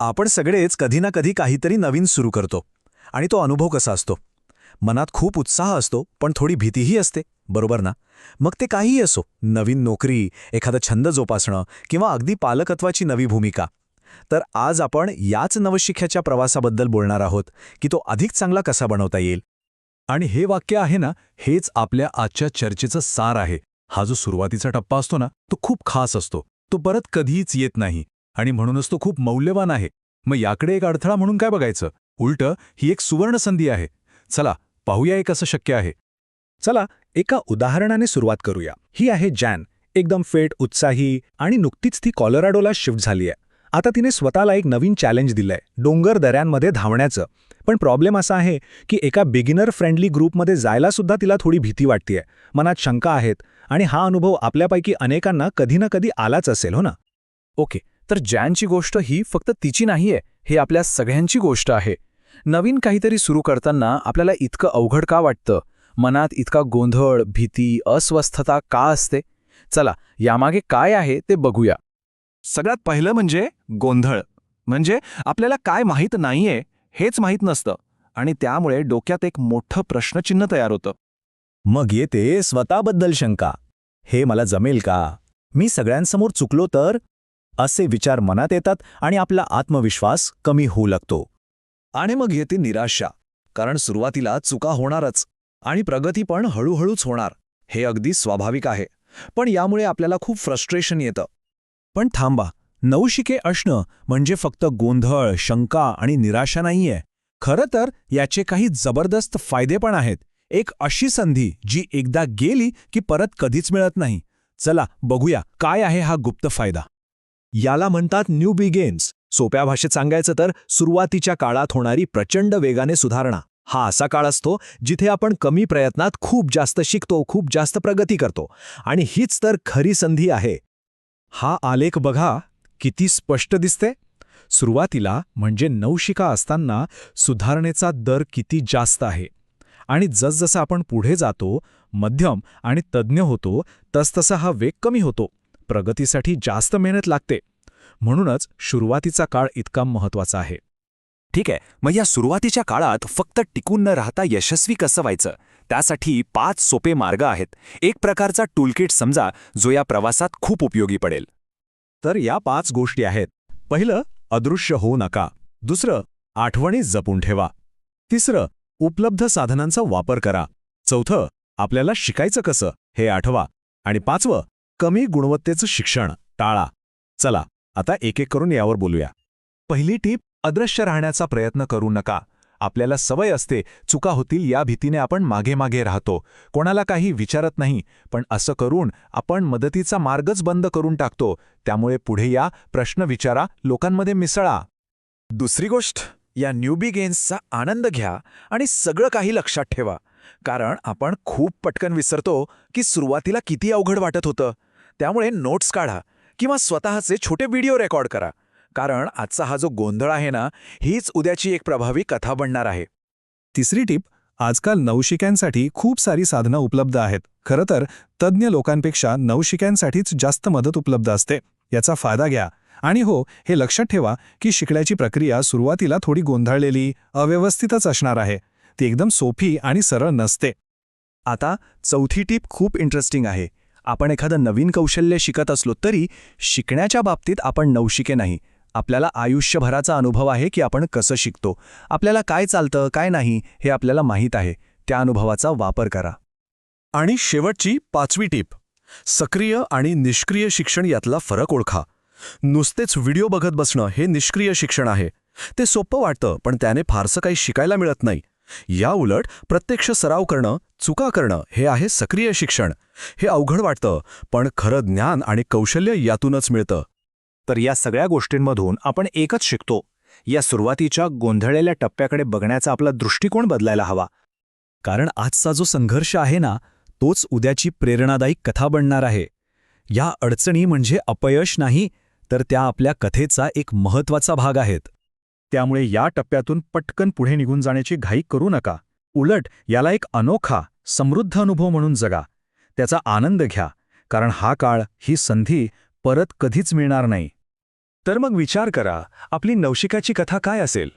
आपण सगळेच कधी ना कधी काहीतरी नवीन सुरू करतो आणि तो अनुभव कसा असतो? मनात खूप उत्साह असतो पण थोडी भीतीही असते बरोबर ना? मग ते काहीही असो नवीन नोकरी एखादा छंद जोपासणं किंवा अगदी पालकत्वाची नवी भूमिका. तर आज आपण याच नवशिख्याच्या प्रवासाबद्दल बोलणार आहोत की तो अधिक चांगला कसा बनवता येईल. आणि हे वाक्य आहे ना हेच आपल्या आजच्या चर्चेचं सार आहे. हा जो सुरुवातीचा टप्पा असतो ना तो खूप खास असतो. तो परत कधीच येत नाही. आणि म्हणूनच तो खूप मौल्यवान आहे. मग याकडे एक अडथळा म्हणून काय बघायचं? उलट ही एक सुवर्ण संधी आहे. चला पाहूया एक असं शक्य आहे. चला एका उदाहरणाने सुरुवात करूया. ही आहे जॅन. एकदम फेट उत्साही आणि नुकतीच ती कॉलोराडोला शिफ्ट झाली आहे आता तिने स्वतःला एक नवीन चॅलेंज दिलंय. डोंगर दऱ्यांमध्ये धावण्याचं. पण प्रॉब्लेम असा आहे की एका बिगिनर फ्रेंडली ग्रुपमध्ये जायला सुद्धा तिला थोडी भीती वाटतेय. मनात शंका आहेत आणि हा अनुभव आपल्यापैकी अनेकांना कधी ना कधी आलाच असेल हो ना? ओके. तर जॅनची गोष्ट ही फक्त तिची नाहीये हे आपल्या सगळ्यांची गोष्ट आहे. नवीन काहीतरी सुरू करताना आपल्याला इतकं अवघड का वाटतं? मनात इतका गोंधळ भीती अस्वस्थता का असते? चला यामागे काय आहे ते बघूया. सगळ्यात पहिलं म्हणजे गोंधळ. म्हणजे आपल्याला काय माहीत नाहीये हेच माहीत नसतं. आणि त्यामुळे डोक्यात एक मोठं प्रश्नचिन्ह तयार होतं. मग येते स्वतःबद्दल शंका. हे मला जमेल का? मी सगळ्यांसमोर चुकलो तर? असे विचार मनात येतात आणि आपला आत्मविश्वास कमी होऊ लागतो. आणि मग येते निराशा कारण सुरुवातीला चुका होणारच आणि प्रगती पण हळूहळूच होणार हे अगदी स्वाभाविक आहे. पण यामुळे आपल्याला खूप फ्रस्ट्रेशन येतं. पण थांबा नवशिके असणं म्हणजे फक्त गोंधळ शंका आणि निराशा नाहीये. खरं तर याचे काही जबरदस्त फायदे पण आहेत. एक अशी संधी जी एकदा गेली की परत कधीच मिळत नाही. चला बघूया काय आहे हा गुप्त फायदा. याला म्हणतात न्यू बिगेन्स सोप्या भाषेत सांगायचं तर सुरुवातीच्या काळात होणारी प्रचंड वेगाने सुधारणा. हा असा काळ असतो जिथे आपण कमी प्रयत्नात खूप जास्त शिकतो खूप जास्त प्रगती करतो. आणि हीच तर खरी संधी आहे. हा आलेख बघा किती स्पष्ट दिसते. सुरुवातीला म्हणजे नवशिका असताना सुधारणेचा दर किती जास्त आहे. आणि जसजसं आपण पुढे जातो मध्यम आणि तज्ज्ञ होतो तसतसा हा वेग कमी होतो. प्रगतीसाठी जास्त मेहनत लागते. म्हणूनच सुरुवातीचा काळ इतका महत्त्वाचा आहे. ठीक आहे मग या सुरुवातीच्या काळात फक्त टिकून न राहता यशस्वी कसं व्हायचं? त्यासाठी पाच सोपे मार्ग आहेत. एक प्रकारचा टूलकिट समजा जो या प्रवासात खूप उपयोगी पडेल. तर या पाच गोष्टी आहेत. पहिलं अदृश्य होऊ नका. दुसरं आठवणी जपून ठेवा. तिसरं उपलब्ध साधनांचा वापर करा. चौथं आपल्याला शिकायचं कसं हे आठवा. आणि पाचवं कमी गुणवत्तेचं शिक्षण टाळा. चला आता एक एक करून यावर बोलूया. पहिली टीप अदृश्य राहण्याचा प्रयत्न करू नका. आपल्याला सवय असते चुका होतील या भीतीने आपण मागे मागे राहतो. कोणाला काही विचारत नाही पण असं करून आपण मदतीचा मार्गच बंद करून टाकतो. त्यामुळे पुढे या प्रश्न विचारा लोकांमध्ये मिसळा. दुसरी गोष्ट या न्यूबी गेम्सचा आनंद घ्या आणि सगळं काही लक्षात ठेवा. कारण आपण खूप पटकन विसरतो की सुरुवातीला किती अवघड वाटत होतं. त्यामुळे नोट्स काढा किंवा स्वतःचे छोटे व्हिडिओ रेकॉर्ड करा. कारण आजचा हा जो गोंधळ आहे ना हीच उद्याची एक प्रभावी कथा बनणार आहे. तिसरी टीप आजकाल नवशिक्यांसाठी खूप सारी साधनं उपलब्ध आहेत. खरं तर तज्ज्ञ लोकांपेक्षा नवशिक्यांसाठीच जास्त मदत उपलब्ध असते. याचा फायदा घ्या. आणि हो हे लक्षात ठेवा की शिकण्याची प्रक्रिया सुरुवातीला थोडी गोंधळलेली अव्यवस्थितच असणार आहे. ती एकदम सोपी आणि सरळ नसते. आता चौथी टीप खूप इंटरेस्टिंग आहे. आपण एखादं नवीन कौशल्य शिकत असलो तरी शिकण्याच्या बाबतीत आपण नवशिके नाही. आपल्याला आयुष्यभराचा अनुभव आहे की आपण कसं शिकतो. आपल्याला काय चालतं काय नाही हे आपल्याला माहीत आहे. त्या अनुभवाचा वापर करा. आणि शेवटची पाचवी टीप. सक्रिय आणि निष्क्रिय शिक्षण यातला फरक ओळखा. नुसतेच व्हिडिओ बघत बसणं हे निष्क्रिय शिक्षण आहे. ते सोपं वाटतं पण त्याने फारसं काही शिकायला मिळत नाही. याउलट प्रत्यक्ष सराव करणं चुका करणं हे आहे सक्रिय शिक्षण. हे अवघड वाटतं पण खरं ज्ञान आणि कौशल्य यातूनच मिळतं. तर या सगळ्या गोष्टींमधून आपण एकच शिकतो. या सुरुवातीच्या गोंधळलेल्या टप्प्याकडे बघण्याचा आपला दृष्टिकोन बदलायला हवा. कारण आजचा जो संघर्ष आहे ना तोच उद्याची प्रेरणादायी कथा बनणार आहे. या अडचणी म्हणजे अपयश नाही तर त्या आपल्या कथेचा एक महत्त्वाचा भाग आहेत. त्यामुळे या टप्प्यातून पटकन पुढे निघून जाण्याची घाई करू नका. उलट याला एक अनोखा समृद्ध अनुभव म्हणून जगा. त्याचा आनंद घ्या कारण हा काळ ही संधी परत कधीच मिळणार नाही. तर मग विचार करा आपली नवशिकाची कथा काय असेल?